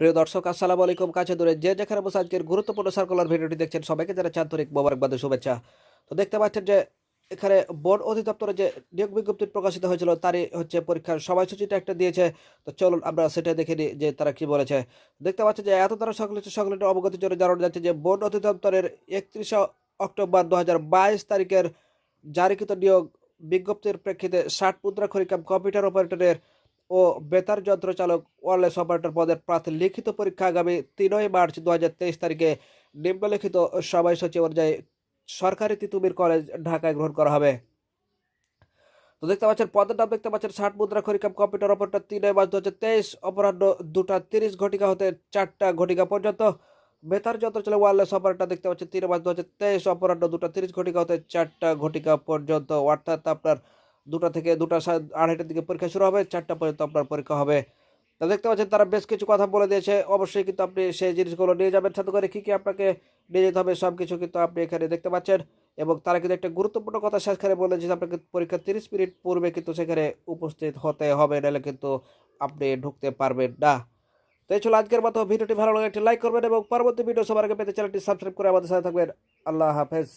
প্রিয় দর্শক, আসসালামু আলাইকুম। কাছে দূরে যে যেখানে বসে আজকের গুরুত্বপূর্ণ সার্কুলার ভিডিওটি দেখছেন সবাইকে যারা আন্তরিক মোবারকবাদ শুভেচ্ছা। তো দেখতে পাচ্ছেন যে এখানে বন অধিদপ্তরে যে নিয়োগ বিজ্ঞপ্তি প্রকাশিত হয়েছিল, তারই হচ্ছে পরীক্ষার সময়সূচিটা একটা দিয়েছে। তো চলুন আমরা সেটা দেখে নিই যে তারা কি বলেছে। দেখতে পাচ্ছেন যে এত তারা সংশ্লিষ্ট সংশ্লিষ্ট অবগতির জন্য জানানো যাচ্ছে যে বন অধিদপ্তরের একত্রিশে অক্টোবর দু হাজার বাইশ তারিখের জারিকৃত নিয়োগ বিজ্ঞপ্তির প্রেক্ষিতে ষাট মুদ্রা খরিকাম কম্পিউটার অপারেটরের ও বেতার যন্ত্র চালক ওয়ারলেস অপারেটর পদের প্রার্থী লিখিত পরীক্ষা আগামী তিনই মার্চ দু হাজার তেইশ তারিখে নিম্নলিখিত সভায় সচিব অনুযায়ী সরকারি তিতুমির কলেজ ঢাকায় গ্রহণ করা হবে। তো দেখতে পাচ্ছেন, পদের নাম দেখতে পাচ্ছেন, ষাট মুদ্রা খরিকাম কম্পিউটার অপারেটর তিনই মার্চ দু হাজার তেইশ, অপরাহ্ন দুটা তিরিশ ঘটিকা হতে চারটা ঘটিকা পর্যন্ত। বেতার যন্ত্র চালক ওয়ারলেস অপারেটর দেখতে পাচ্ছেন তিন মার্চ দু হাজার তেইশ, অপরাহ্ন দুটা তিরিশ ঘটিকা হতে চারটা ঘটিকা পর্যন্ত। অর্থাৎ আপনার দুটা থেকে দুটা আড়াইটার দিকে পরীক্ষা শুরু হবে, চারটা পর্যন্ত আপনার পরীক্ষা হবে। তা দেখতে পাচ্ছেন তারা বেশ কিছু কথা বলে দিয়েছে। অবশ্যই কিন্তু আপনি সেই জিনিসগুলো নিয়ে যাবেন। সাথে করে কী কী আপনাকে নিয়ে যেতে হবে সব কিছু কিন্তু আপনি এখানে দেখতে পাচ্ছেন এবং তারা কিন্তু একটা গুরুত্বপূর্ণ কথা সেখানে বলেছে যে আপনাকে পরীক্ষা তিরিশ মিনিট পূর্বে কিন্তু সেখানে উপস্থিত হতে হবে, নাহলে কিন্তু আপনি ঢুকতে পারবেন না। তো এই ছিল আজকের মতো ভিডিওটি। ভালো লাগে একটি লাইক করবেন এবং পরবর্তী ভিডিও সবার আগে পেতে চ্যানেলটি সাবস্ক্রাইব করে আমাদের সাথে থাকবেন। আল্লাহ হাফেজ।